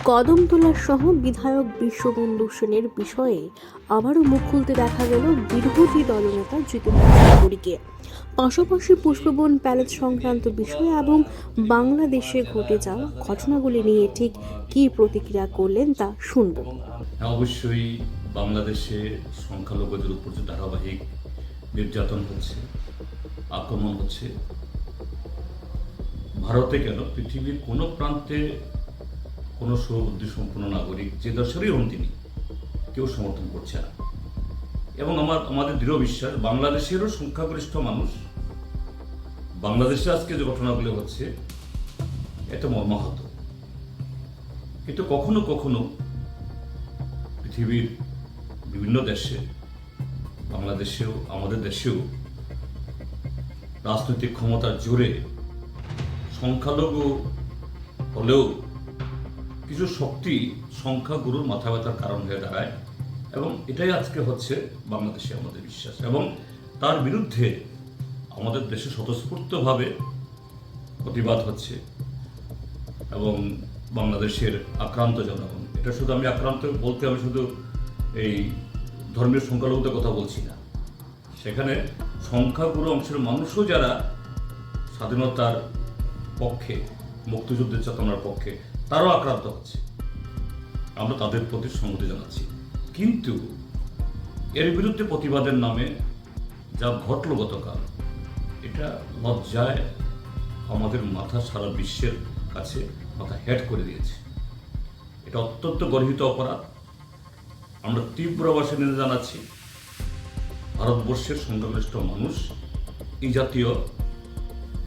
কদমতলা সহ বিধায়ক বিশ্ববন্ধু সেনের বিষয়ে আবারও মুখ খুলতে দেখা গেল বিরোধী দলনেতা জিতেন্দ্র চৌধুরীকে পাশাপাশি পুষ্পবন প্যালেস সংক্রান্ত বিষয় এবং বাংলাদেশে ঘটে যাওয়া ঘটনাগুলি নিয়ে ঠিক কী প্রতিক্রিয়া করলেন তা শুনব। হ্যাঁ অবশ্যই বাংলাদেশে সংখ্যালঘুদের উপর যে ধারাবাহিক নির্যাতন হচ্ছে, আক্রমণ হচ্ছে, ভারতে কেন পৃথিবীর কোনো প্রান্তে কোনো সুবুদ্ধি সম্পন্ন নাগরিক যে দর্শনেই হন তিনি কেউ সমর্থন করছে না। এবং আমার, আমাদের দৃঢ় বিশ্বাস, বাংলাদেশেরও সংখ্যাগরিষ্ঠ মানুষ, বাংলাদেশে আজকে যে ঘটনাগুলো হচ্ছে এটা মর্মাহত। কিন্তু কখনো কখনো পৃথিবীর বিভিন্ন দেশে, বাংলাদেশেও, আমাদের দেশেও রাজনৈতিক ক্ষমতার জোরে সংখ্যালঘু হলেও কিছু শক্তি সংখ্যাগুরুর মাথা ব্যথার কারণ হয়ে দাঁড়ায় এবং এটাই আজকে হচ্ছে বাংলাদেশে আমাদের বিশ্বাস। এবং তার বিরুদ্ধে আমাদের দেশে স্বতঃস্ফূর্তভাবে প্রতিবাদ হচ্ছে এবং বাংলাদেশের আক্রান্ত জনগণ। এটা শুধু আমি আক্রান্ত বলতে আমি শুধু এই ধর্মের সংখ্যালঘুদের কথা বলছি না। সেখানে সংখ্যাগুরু অংশের মানুষও যারা স্বাধীনতার পক্ষে, মুক্তিযুদ্ধের চেতনার পক্ষে তারাও আক্রান্ত হচ্ছে। আমরা তাদের প্রতি সংহতি জানাচ্ছি। কিন্তু এর বিরুদ্ধে প্রতিবাদের নামে যা ঘটল গতকাল, এটা লজ্জায় আমাদের মাথা সারা বিশ্বের কাছে মাথা হেড করে দিয়েছে। এটা অত্যন্ত গর্হিত অপরাধ। আমরা তীব্র ভাষা নিয়ে জানাচ্ছি। ভারতবর্ষের সংখ্যাগরিষ্ঠ মানুষ, এই জাতীয়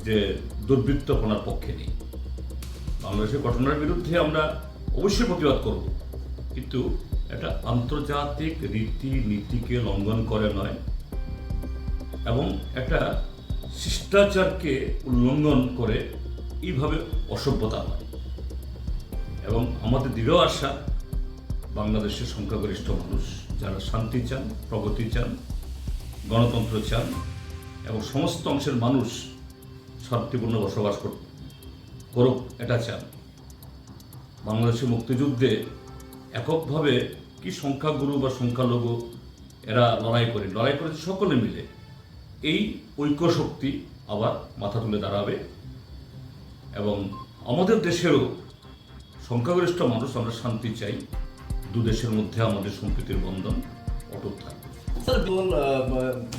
যে দুর্বৃত্তপনার পক্ষে নেই। বাংলাদেশের ঘটনার বিরুদ্ধে আমরা অবশ্যই প্রতিবাদ করব। কিন্তু এটা আন্তর্জাতিক রীতি নীতিকে লঙ্ঘন করে নয় এবং একটা শিষ্টাচারকে উল্লঙ্ঘন করে এইভাবে অসভ্যতা নয়। এবং আমাদের দৃঢ় আশা, বাংলাদেশের সংখ্যাগরিষ্ঠ মানুষ যারা শান্তি চান, প্রগতি চান, গণতন্ত্র চান এবং সমস্ত অংশের মানুষ শান্তিপূর্ণ বসবাস কর- করুক এটা চান। বাংলাদেশের মুক্তিযুদ্ধে এককভাবে কি সংখ্যাগুরু বা সংখ্যালঘু এরা লড়াই করে? লড়াই করেছে সকলে মিলে। এই ঐক্য শক্তি আবার মাথা তুলে দাঁড়াবে এবং আমাদের দেশেরও সংখ্যাগরিষ্ঠ মানুষ আমরা শান্তি চাই। দু দেশের মধ্যে আমাদের সম্প্রীতির বন্ধন অটুট আহ,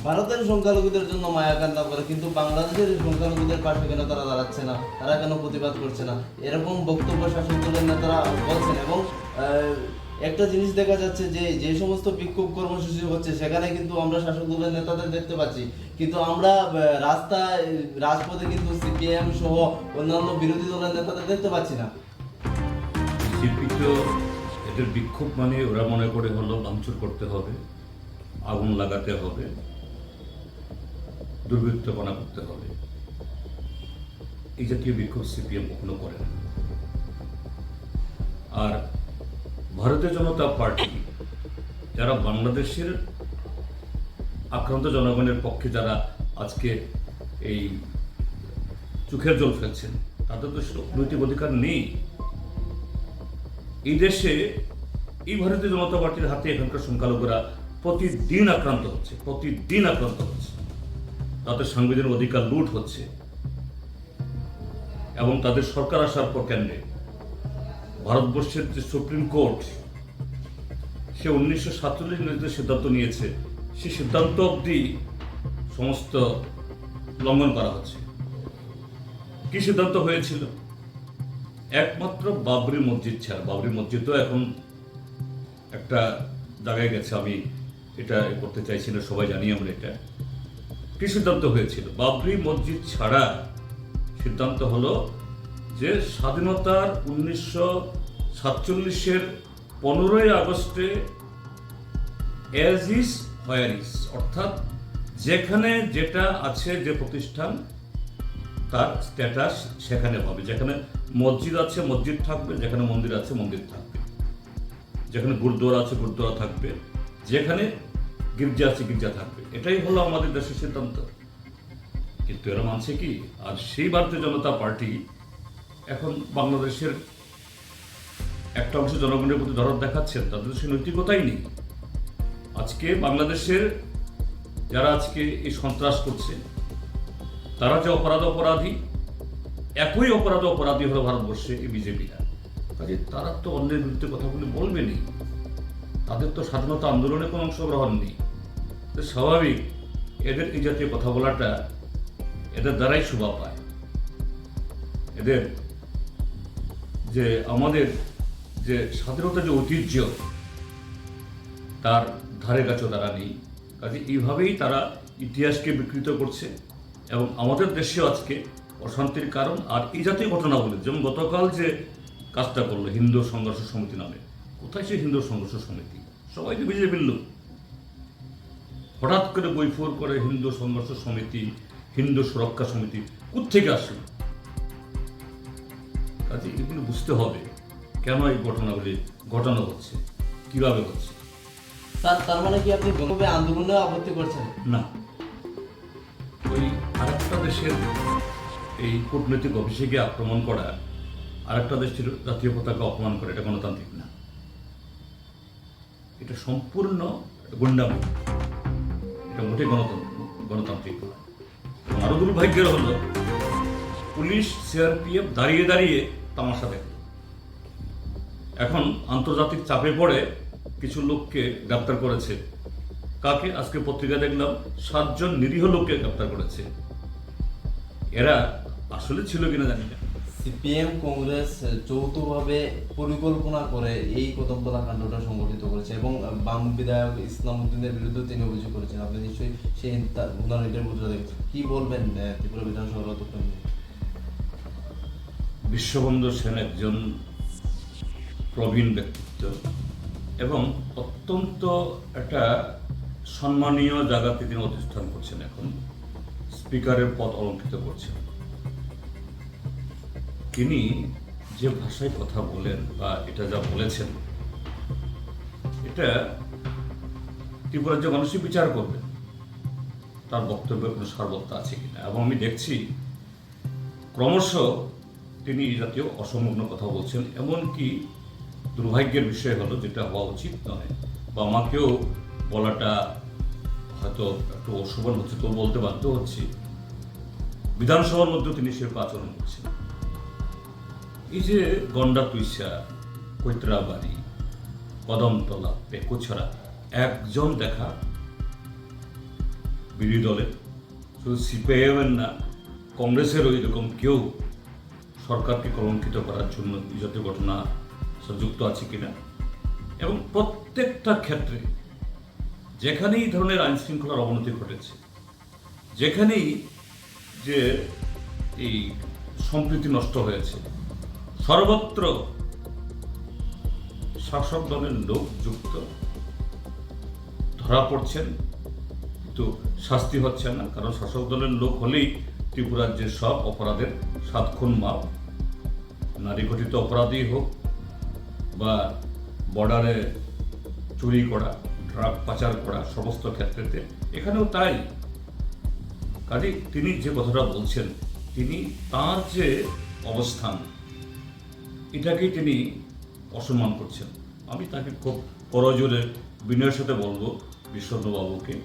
ভারতের সংখ্যালঘুদের জন্য মায়া কান্না করে কিন্তু বাংলাদেশের সংখ্যালঘুদের পাশে কেন তারা দাঁড়াচ্ছে না? তারা কেন প্রতিবাদ করছে না? এরকম বক্তব্য শাসক দলের নেতারা বলছেন। এবং একটা জিনিস দেখা যাচ্ছে যে যে সমস্ত বিক্ষোভ কর্মসূচি হচ্ছে সেখানে কিন্তু আমরা শাসক দলের নেতাদের দেখতে পাচ্ছি। কিন্তু আমরা আহ, রাস্তায় রাজপথে কিন্তু সিপিএম সহ অন্যান্য বিরোধী দলের নেতাদের দেখতে পাচ্ছি না। এদের বিক্ষোভ মানে ওরা মনে করে হলো ভাঙচুর করতে হবে। আগুন লাগাতে হবে, দুর্বৃত্তপনা করতে হবে। এই জাতীয় বিক্ষোভ সিপিএম কখনো করে না। আর ভারতীয় জনতা পার্টি, যারা বাংলাদেশের আক্রান্ত জনগণের পক্ষে যারা আজকে এই চোখের জল ফেলছেন, তাদের তো নৈতিক অধিকার নেই। এই দেশে এই ভারতীয় জনতা পার্টির হাতে এখানকার সংখ্যালঘুরা প্রতিদিন আক্রান্ত হচ্ছে, প্রতিদিন আক্রান্ত হচ্ছে। তাদের সাংবিধানিক অধিকার লুট হচ্ছে। এবং তাদের সরকার আসার পর কেন্দ্রে ভারতবর্ষের যে সুপ্রিম কোর্ট, সে উনিশশো সাতচল্লিশ যে সিদ্ধান্ত নিয়েছে। সে সিদ্ধান্ত অবধি সমস্ত লঙ্ঘন করা হচ্ছে। কি সিদ্ধান্ত হয়েছিল? একমাত্র বাবরি মসজিদ ছাড়া, বাবরি মসজিদও এখন একটা জায়গায় গেছে, আমি এটা করতে চাইছি না সবাই জানি আমরা এটা। কি সিদ্ধান্ত হয়েছিল? বাবরি মসজিদ ছাড়া সিদ্ধান্ত হলো যে স্বাধীনতার উনিশশো সাতচল্লিশের পনেরোই আগস্টে ইস হোয়ার ইস অর্থাৎ যেখানে যেটা আছে, যে প্রতিষ্ঠান, তার স্ট্যাটাস সেখানে হবে। যেখানে মসজিদ আছে, মসজিদ থাকবে, যেখানে মন্দির আছে, মন্দির থাকবে। যেখানে গুরুদ্বারা আছে, গুরুদ্বারা থাকবে। যেখানে গির্জা আছে, গির্জা থাকবে। এটাই হলো আমাদের দেশের সিদ্ধান্ত। কিন্তু এরা মানছে কি? আর সেই ভারতীয় জনতা পার্টি এখন বাংলাদেশের একটা অংশ জনগণের প্রতি দরদ দেখাচ্ছেন তাদের সেই নৈতিকতাই নেই। আজকে বাংলাদেশের যারা আজকে এই সন্ত্রাস করছে, তারা যে অপরাধ অপরাধী, একই অপরাধ অপরাধী হলো ভারতবর্ষে এই বিজেপিরা। কাজে তারা তো অন্যের বিরুদ্ধে কথাগুলি বলবেনই। তাদের তো স্বাধীনতা আন্দোলনে কোনো অংশগ্রহণ নেই। তো স্বাভাবিক, এদের এই জাতীয় কথা বলাটা এদের দ্বারাই শোভা পায়। এদের যে আমাদের যে স্বাধীনতা যে ঐতিহ্য, তার ধারে কাছেও তারা নেই। কাজে এইভাবেই তারা ইতিহাসকে বিকৃত করছে এবং আমাদের দেশেও আজকে অশান্তির কারণ। আর এই জাতীয় ঘটনাগুলি যেমন গতকাল যে কাজটা করল হিন্দু সংঘর্ষ সমিতি নামে, কোথায় সে হিন্দু সংঘর্ষ সমিতি? সবাই তো বিজেপির লোক। হঠাৎ করে বৈফোর করে হিন্দু সংঘর্ষ সমিতি হিন্দু সুরক্ষা সমিতি কোথেকে আসলো? কাজে এগুলো বুঝতে হবে কেন এই ঘটনাগুলি ঘটানো হচ্ছে কীভাবে হচ্ছে? তার তার মানে কি আপনি গণভাবে আন্দোলনে আপত্তি করছেন? না। ওই আরেকটা দেশের এই কূটনৈতিক অফিসে গিয়ে আক্রমণ করা আরেকটা দেশের জাতীয় পতাকা অপমান করা এটা গণতান্ত্রিক না। এটা সম্পূর্ণ গুন্ডামি এটা মোটে গণতন্ত্র, গণতান্ত্রিক। নয় এবং আরও দুর্ভাগ্যের হলো পুলিশ, সিআরপিএফ দাঁড়িয়ে দাঁড়িয়ে তামাশা দেখে এখন আন্তর্জাতিক চাপে পড়ে কিছু লোককে গ্রেপ্তার করেছে। কাকে? আজকে পত্রিকা দেখলাম, সাতজন নিরীহ লোককে গ্রেপ্তার করেছে। এরা আসলে ছিল কিনা জানি না। সিপিএম কংগ্রেস যৌথভাবে পরিকল্পনা করে এই কদমতলা কাণ্ডটা সংগঠিত করেছে এবং বাম বিধায়ক ইসলাম উদ্দিনের বিরুদ্ধে তিনি অভিযোগ করেছেন। আপনি নিশ্চয়ই সেই ওনার ইন্টারভিউটা দেখেছেন। কি বলবেন ত্রিপুরা বিধানসভার অধ্যক্ষ? বিশ্ববন্ধু সেন একজন প্রবীণ ব্যক্তিত্ব এবং অত্যন্ত একটা সম্মানীয় জায়গাতে তিনি অধিষ্ঠান করছেন এখন। স্পিকারের পদ অলঙ্কৃত করছেন। তিনি যে ভাষায় কথা বলেন বা এটা যা বলেছেন, এটা ত্রিপুরার যে মানুষই বিচার করবেন তার বক্তব্যের কোনো সার্বত্তা আছে কিনা। এবং আমি দেখছি ক্রমশ তিনি এই জাতীয় অসম্পূর্ণ কথা বলছেন, এমনকি দুর্ভাগ্যের বিষয় হলো যেটা হওয়া উচিত নয়। বা আমাকেও বলাটা হয়তো একটু অশোভন হচ্ছে তো বলতে বাধ্য হচ্ছি। বিধানসভার মধ্যেও তিনি সে আচরণ করছেন। এই যে গন্ডা তুইসা, কৈত্রাবাড়ি, কদমতলা, পেকুছড়া, একজন দেখা বিরোধী দলের শুধু সিপিআইএমের না, কংগ্রেসেরও এরকম কেউ সরকারকে কলঙ্কিত করার জন্য এই জাতীয় ঘটনা যুক্ত আছে কিনা। এবং প্রত্যেকটা ক্ষেত্রে যেখানেই ধরনের আইন শৃঙ্খলার অবনতি ঘটেছে, যেখানেই যে এই সম্প্রীতি নষ্ট হয়েছে সর্বত্র শাসক দলের লোক যুক্ত। ধরা পড়ছেন, কিন্তু শাস্তি হচ্ছে না, কারণ শাসক দলের লোক হলেই ত্রিপুরার যে সব অপরাধের সাত খুন মাপ নারী ঘটিত অপরাধই হোক বা বর্ডারে চুরি করা, ড্রাগ পাচার করা সমস্ত ক্ষেত্রেতে, এখানেও তাই। কাজে তিনি যে কথাটা বলছেন, তিনি তার যে অবস্থান এটাকেই তিনি অসম্মান করছেন। আমি তাকে খুব করজোরে বিনয়ের সাথে বলব বিশ্ববাবুকে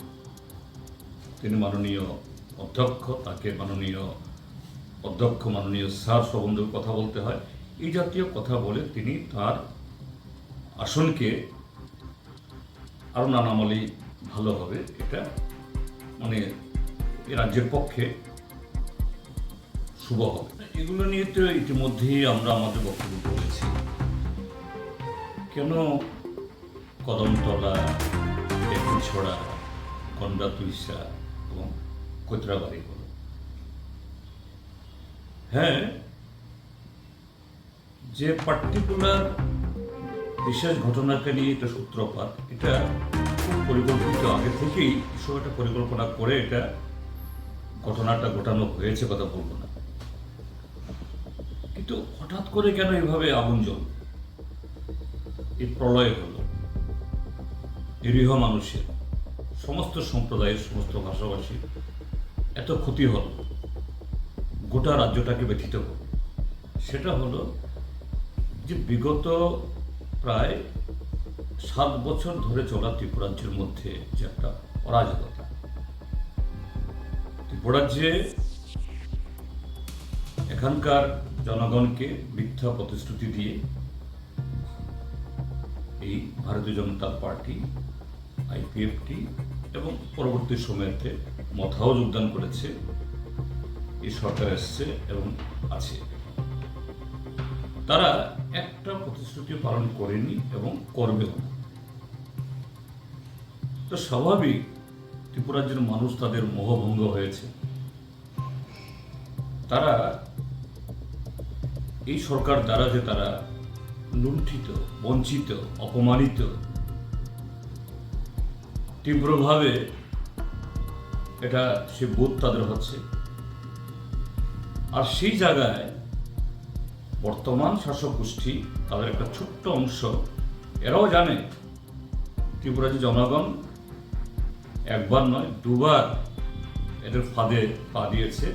তিনি মাননীয় অধ্যক্ষ, তাকে মাননীয় অধ্যক্ষ, মাননীয় স্যার সম্বন্ধে কথা বলতে হয়। এই জাতীয় কথা বলে তিনি তার আসনকে আরও নানামালি ভালো হবে। এটা মানে রাজ্যের পক্ষে শুভ হবে। এগুলো নিয়ে তো ইতিমধ্যেই আমরা আমাদের বক্তব্য বলেছি কেন কদমতলা ছড়া গন্ডা তুইসা এবং কৈত্রাবাড়ি হলো হ্যাঁ যে পার্টিকুলার বিশেষ ঘটনাকে নিয়ে এটা সূত্রপাত, এটা খুব পরিকল্পিত। আগে থেকেই সব একটা পরিকল্পনা করে এটা ঘটনাটা ঘটানো হয়েছে কথা বলব না। কিন্তু হঠাৎ করে কেন এভাবে আগুন জ্বল এই প্রলয় হলো। নিরীহ মানুষের, সমস্ত সম্প্রদায়ের, সমস্ত ভাষাভাষীর এত ক্ষতি হলো, গোটা রাজ্যটাকে ব্যথিত হলো। সেটা হলো যে বিগত প্রায় সাত বছর ধরে চলা ত্রিপুরাজ্যের মধ্যে যে একটা অরাজকতা। ত্রিপুরাজ্যে এখানকার জনগণকে মিথ্যা প্রতিশ্রুতি দিয়ে এই ভারতীয় জনতা পার্টি আইপিএফটি এবং পরবর্তী সময়তে মথাও যোগদান করেছে। এই সরকার এসছে এবং আছে। তারা একটা প্রতিশ্রুতি পালন করেনি এবং করবেও তো স্বাভাবিক ত্রিপুরাজ্যের মানুষ তাদের মোহভঙ্গ হয়েছে। তারা এই সরকার দ্বারা যে তারা লুণ্ঠিত, বঞ্চিত, অপমানিত, তীব্রভাবে এটা সে বোধ তাদের হচ্ছে। আর সেই জায়গায় বর্তমান শাসক গোষ্ঠী, তাদের একটা ছোট্ট অংশ, এরাও জানে ত্রিপুরা যে জনগণ একবার নয়, দুবার এদের ফাঁদে পা দিয়েছে।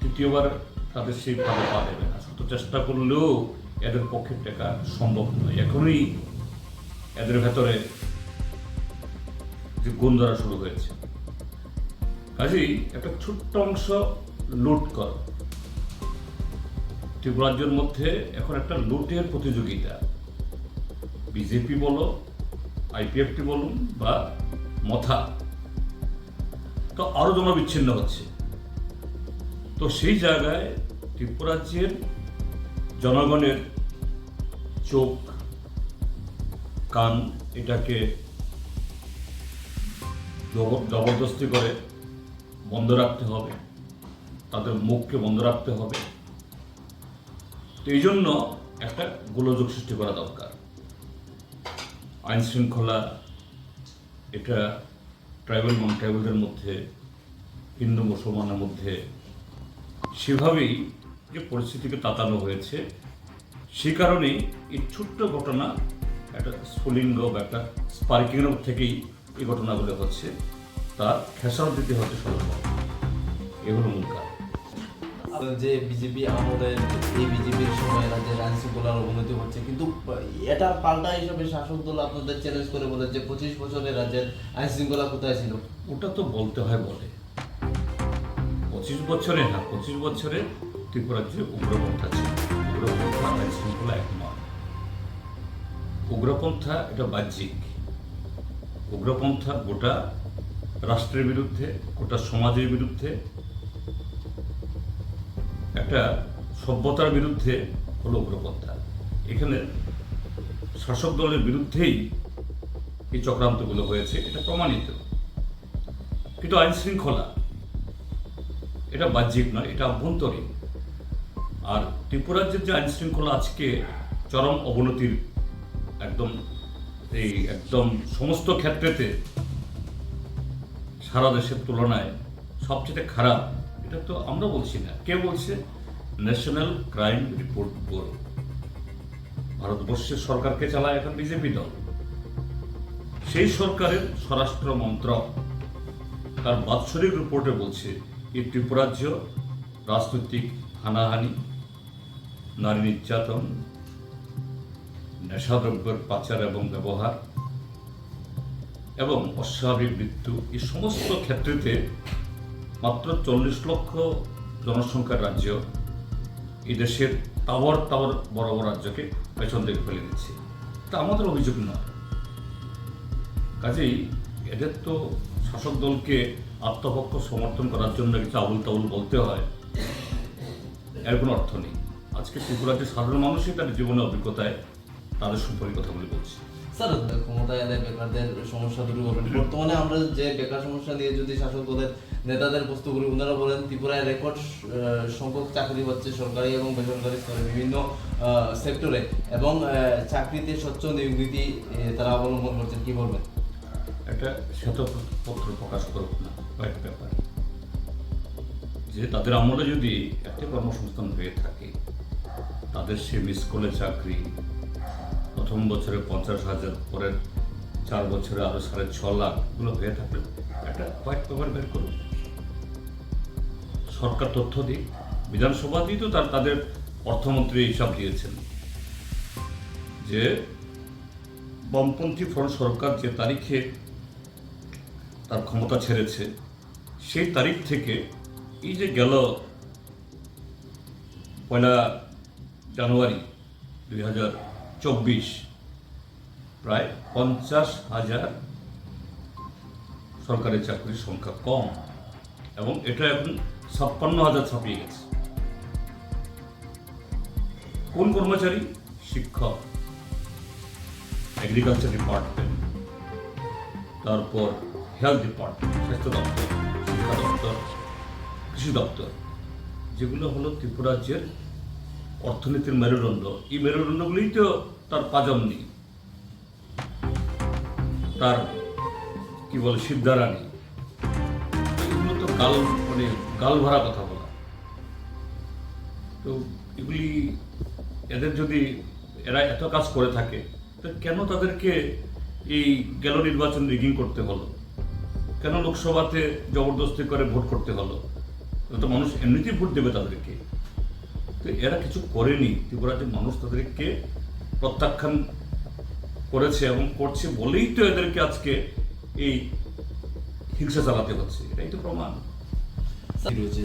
তৃতীয়বার তাদের সেই পা দেবে না। শত চেষ্টা করলেও এদের পক্ষে টেকা সম্ভব নয়। এখনই এদের ভেতরে যে গুণ ধরা শুরু হয়েছে। কাজেই একটা ছোট্ট অংশ লুট কর। ত্রিপুরাজ্যের মধ্যে এখন একটা লুটের প্রতিযোগিতা। বিজেপি বলো আইপিএফটি বলুন বা মথা। তো আরও জনবিচ্ছিন্ন হচ্ছে। তো সেই জায়গায় ত্রিপুরাজ্যের জনগণের চোখ, কান এটাকে জব- জবরদস্তি করে বন্ধ রাখতে হবে, তাদের মুখকে বন্ধ রাখতে হবে। তো এই জন্য একটা গোলযোগ সৃষ্টি করা দরকার। আইন শৃঙ্খলা এটা ট্রাইবেল নন ট্রাইবেলদের মধ্যে হিন্দু মুসলমানের মধ্যে সেভাবেই যে পরিস্থিতিকে তাতানো হয়েছে সে কারণেই এই ছোট্ট ঘটনা একটা স্ফুলিঙ্গ বা একটা স্পার্কিংয়ের থেকেই এই ঘটনাগুলো হচ্ছে তার খেসারত দিতে হচ্ছে সর্বপ্রথম এগুলো মূল কারণ। যে বিজেপি আমলের এই বিজেপির সময় রাজ্যের আইন শৃঙ্খলার অবনতি হচ্ছে কিন্তু এটা পাল্টা হিসাবে শাসক দল আপনাদের চ্যালেঞ্জ করে বলে যে পঁচিশ বছরের রাজ্যের আইন শৃঙ্খলা কোথায় ছিল? ওটা তো বলতে হয় বলে পঁচিশ বছরে হ্যাঁ পঁচিশ বছরে ত্রিপুরাজ্যে উগ্রপন্থা ছিল, উগ্রপন্থা আইন শৃঙ্খলা এক নয় উগ্রপন্থা এটা বাহ্যিক। উগ্রপন্থা গোটা রাষ্ট্রের বিরুদ্ধে, গোটা সমাজের বিরুদ্ধে, একটা সভ্যতার বিরুদ্ধে হলো উগ্রপন্থা। এখানে শাসক দলের বিরুদ্ধেই এই চক্রান্তগুলো হয়েছে, এটা প্রমাণিত। কিন্তু আইন শৃঙ্খলা এটা বাহ্যিক নয়, এটা আভ্যন্তরীণ। আর ত্রিপুরাজ্যের যে আইন শৃঙ্খলা আজকে চরম অবনতির একদম এই একদম সমস্ত ক্ষেত্রেতে সারা দেশের তুলনায় সবচেয়ে খারাপ, এটা তো আমরা বলছি না। কে বলছে? ন্যাশনাল ক্রাইম রিপোর্ট ব্যুরো ভারতবর্ষের সরকারকে চালায় এখন বিজেপি দল। সেই সরকারের স্বরাষ্ট্র মন্ত্রক তার বাৎসরিক রিপোর্টে বলছে, এই ত্রিপুরাজ্য রাজনৈতিক হানাহানি নারী নির্যাতন, নেশাদ্রব্যের পাচার এবং ব্যবহার, এবং অস্বাভাবিক মৃত্যু, এই সমস্ত ক্ষেত্রেতে মাত্র চল্লিশ লক্ষ জনসংখ্যার রাজ্য এই দেশের টাওয়ার টাওয়ার বড় বড় রাজ্যকে পেছন থেকে ফেলে দিচ্ছে। তা আমাদের অভিযোগ নয়। কাজেই এদের তো শাসক দলকে আত্মপক্ষ সমর্থন করার জন্য কিছু আবুল তাবুল বলতে হয়। এর কোনো অর্থ নেই। আজকে ত্রিপুরাতে সাধারণ মানুষই তাদের জীবনের অভিজ্ঞতায় তাদের সম্পর্কে কথাগুলি বলছে। স্যার ক্ষমতায় এলে বেকারদের সমস্যা দূর করবেন বর্তমানে আমরা যে বেকার সমস্যা নিয়ে যদি শাসক দলের নেতাদের প্রশ্ন করি ওনারা বলেন ত্রিপুরায় রেকর্ড সংখ্যক চাকরি হচ্ছে সরকারি এবং বেসরকারি স্তরে বিভিন্ন সেক্টরে এবং চাকরিতে স্বচ্ছ নিয়োগ নীতি তারা অবলম্বন করছেন। কি বলবেন? একটা শ্বেতপত্র প্রকাশ করুক না হোয়াইট পেপার যে তাদের আমলে যদি একটা কর্মসংস্থান হয়ে থাকে তাদের সে মিস করলে চাকরি। প্রথম বছরে পঞ্চাশ হাজার, পরের চার বছরে আরও সাড়ে ছ লাখ এগুলো হয়ে থাকলে একটা হোয়াইট পেপার বের করুন সরকার তথ্য দিক। বিধানসভাতেই তো তার তাদের অর্থমন্ত্রী হিসাব দিয়েছেন। যে বামপন্থী ফ্রন্ট সরকার যে তারিখে তার ক্ষমতা ছেড়েছে, সেই তারিখ থেকে এই যে গেল পয়লা জানুয়ারি দুই হাজার চব্বিশ, প্রায় পঞ্চাশ হাজার সরকারি চাকরির সংখ্যা কম এবং এটা এখন ছাপ্পান্ন হাজার ছাপিয়ে গেছে। কোন কর্মচারী? শিক্ষক এগ্রিকালচার ডিপার্টমেন্ট তারপর হেলথ ডিপার্টমেন্ট স্বাস্থ্য দপ্তর, শিক্ষা দপ্তর, কৃষি দপ্তর, যেগুলো হলো ত্রিপুরা রাজ্যের অর্থনীতির মেরুদণ্ড। এই মেরুদণ্ডগুলোই তো তার পাজমনি। তার, কি বলে সিদ্ধারানী এগুলো তো গাল মানে গাল ভরা কথা বলা। তো এগুলি, এদের যদি এরা এত কাজ করে থাকে, তো কেন তাদেরকে এই গেল নির্বাচন রিগিং করতে হলো? কেন লোকসভাতে জবরদস্তি করে ভোট করতে হলো? তো মানুষ এমনিতেই ভোট দেবে তাদেরকে। তো এরা কিছু করেনি। ত্রিপুরাতে মানুষ তাদেরকে প্রত্যাখ্যান করেছে এবং করছে বলেই তো এদেরকে আজকে এই হিংসা চালাতে হচ্ছে। এটাই তো প্রমাণ।